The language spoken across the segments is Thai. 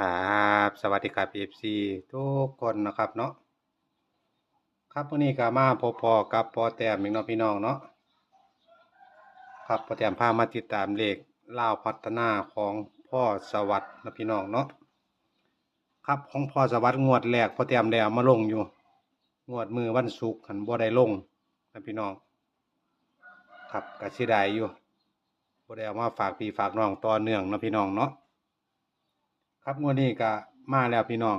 ครับสวัสดีครับ FC ทุกคนนะครับเนาะครับวันนี้ก็มาพบพอกับพอแต้มอีกเนาะพี่น้องเนาะครับพอแต้มพามาติดตามเลขเล่าวพัฒนาของพ่อสวัสดิ์นะพี่น้องเนาะครับของพ่อสวัสดิ์งวดแรกพอแต้มได้เอามาลงอยู่ งวดมือวันศุกร์หันบ่ได้ลงนะพี่น้อง ครับก็สิได้อยู่บ่ได้เอามาฝากพี่ฝากน้องต่อเนื่องนะพี่น้องเนาะ ครับงวดนี้ก็มาแล้วพี่น้อง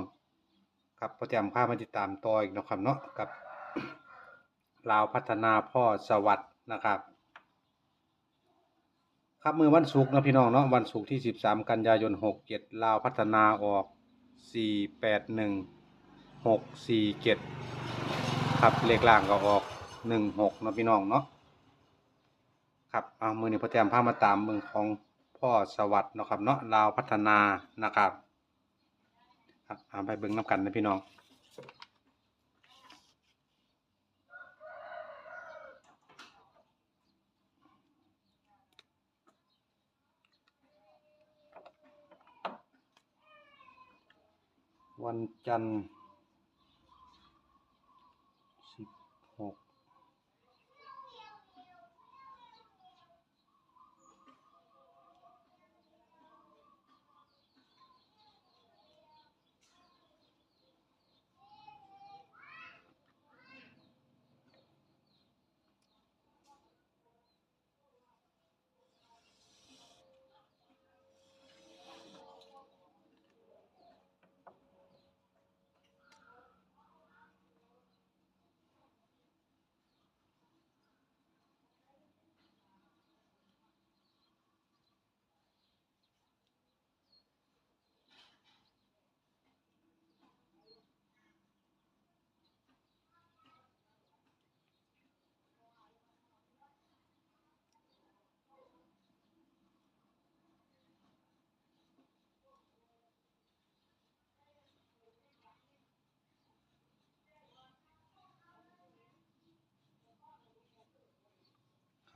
ครับประจำภามาติดตามต่ออีกนะครับเนาะกับลาวพัฒนาพ่อสวัสด์นะครับ ครับมือวันศุกร์นะพี่น้องเนาะวันศุกร์ที่ 13 กันยายน 67 ลาวพัฒนาออก 481 647 ครับเลขล่างก็ออก 16นะพี่น้องเนาะครับเอามือนี้พระแจมพามาตามเมืองของพ่อสวัสด์นะครับเนาะลาวพัฒนานะครับ เอาไปเบิ่งน้ำกันนะพี่น้องวันจันทร์สิบหก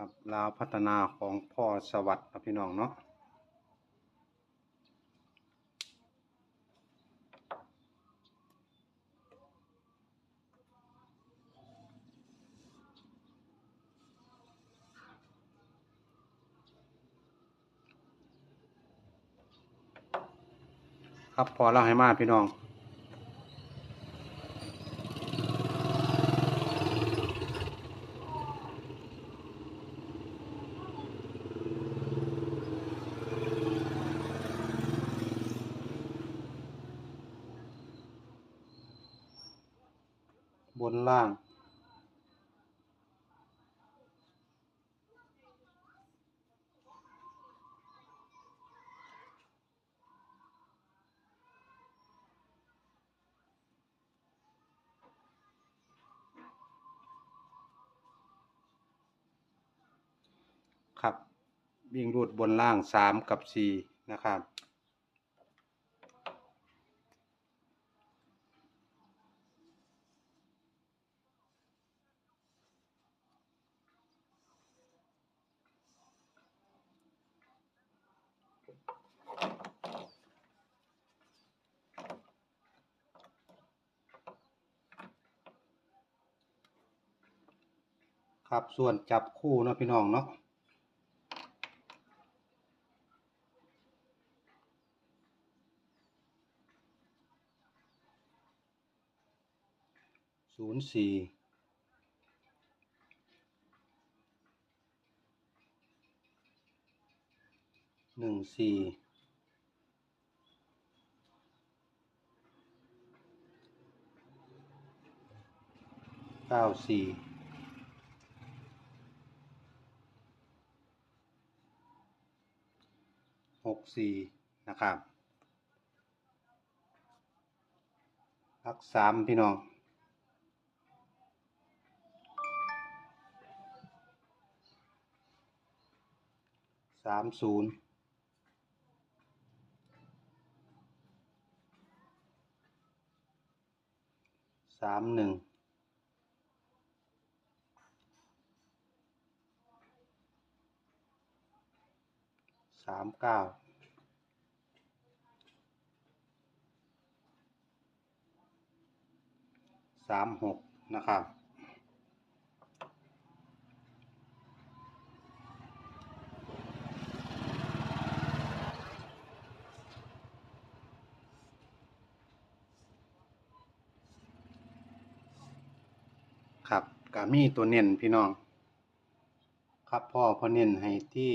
ครับลาวพัฒนาของพ่อสวัสดิ์พี่น้องเนาะครับพอเล่าให้มาพี่น้อง บ นล่าง ครับ วิ่งรูดบนล่างสามกับสี่นะครับ ครับส่วนจับคู่เนาะพี่น้องเนาะศูนย์สี่หนึ่งสี่เก้าสี่หก สี่นะครับรักสามพี่น้องสามศูนย์สามหนึ่งสามเก้า สามหกนะครับครับกามีตัวเน้นพี่น้อง ครับพ่อพ่อเน้นให้ที่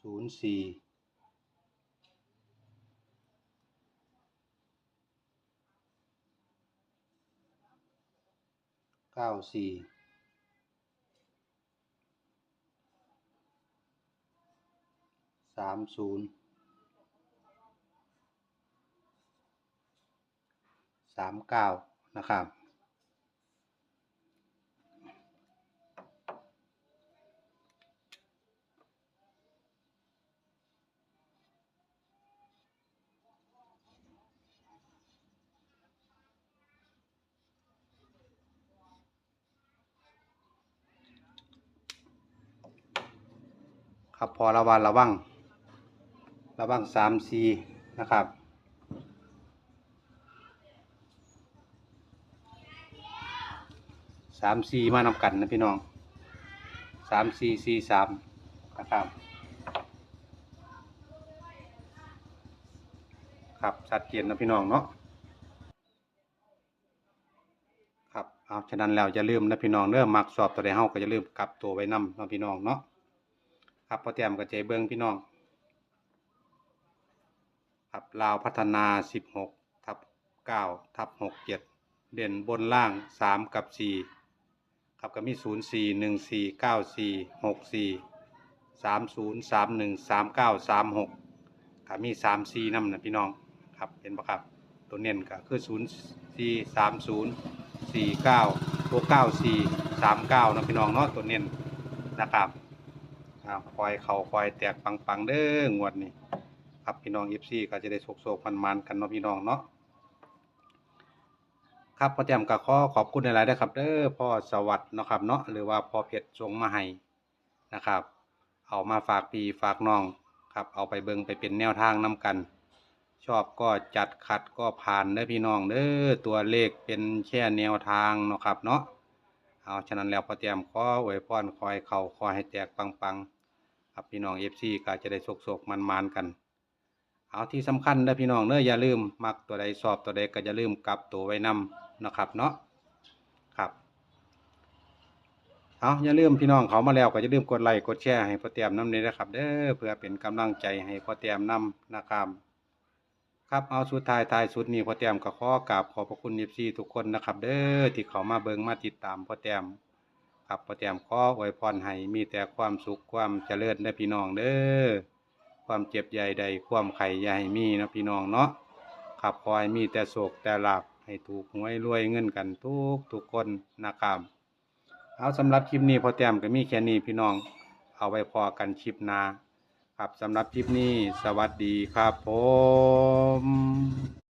ศูนย์สี่ เก้าสี่สามศูนย์สามเก้านะครับ ครับพอระวังระวังระวังสามซีนะครับสามซีมานำกันนะพี่น้องสามซีซีสามนะครับครับชัดเจนนะพี่น้องเนาะครับเอาฉะนั้นแล้วอย่าลืมนะพี่น้องเริ่มมักสอบตัวใดเฮาก็อย่าลืมกลับตัวไว้นำเนะพี่น้องเนาะ ครับพอแต้มก็ใจเบิ่งพี่น้องครับลาวพัฒนา 16ทับ9ทับ67 เด่นบนล่าง 3 กับ 4 ครับก็มี 0 4 1 4 9 4 6 4 3 0 3 1 3 9 3 6ครับมี 3 4นำนะพี่น้องครับเห็นปะครับตัวเน้นก็คือ 0 4 3 0 4 9 ตัว 9 4 3 9นะพี่น้องเนาะตัวเน้นนะครับ อ้าวคอยเขาคอยแตกปังๆเด้องวดนี้ครับพี่น้อง FC ก็จะได้โศกๆมันๆกันเนาะพี่น้องเนาะครับพ่อแจมก็ขอขอบคุณหลายๆนะครับเด้อพ่อสวัสดิ์นะครับเนาะหรือว่าพ่อเพชรส่งมาให้นะครับ เอามาฝากพี่ฝากน้องครับ เอาไปเบิงไปเป็นแนวทางนํกัน ชอบก็จัดขัดก็ผ่านเด้อพี่น้องเด้อตัวเลขเป็นแค่แนวทางเนาะครับเนาะเอาฉะนั้นแล้วพ่อแจมขออวยพรขอให้เข้าขอยให้แตกปังๆ ครับพี่น้อง FC ก็จะได้โศกๆมันๆกัน เอาที่สำคัญนะพี่น้องเนอะอย่าลืมมักตัวใดสอบตัวใดก็อย่าลืมกลับตัวไว้นำนะครับเนาะครับเอาอย่าลืมพี่น้องเขามาแล้วก็อย่าลืมกดไลค์กดแชร์ให้พ่อเตรียมน้ำนี้นะครับ เด้อเพื่อเป็นกำลังใจให้พ่อเตรียมนำนะครับครับเอาสุดท้ายท้ายสุดนี้พ่อเตรียมก็ขอกราบขอบพระคุณเอฟซีทุกคนนะครับ เด้อที่เขามาเบิงมาติดตามพ่อเตรียม ครับพ่อเตรียมขออวยพรให้มีแต่ความสุขความเจริญเด้พี่น้องเด้อความเจ็บใหญ่ใดความไข่ใหญ่มีนะพี่น้องเนาะขับคอยมีแต่โศกแต่หลับให้ถูกหวยรวยเงินกันทุกทุกคนนะครับเอาสำหรับคลิปนี้พอแต้มก็มีแค่นี้พี่น้อง เอาไว้พอกันคลิปหน้าครับสำหรับคลิปนี้สวัสดีครับผม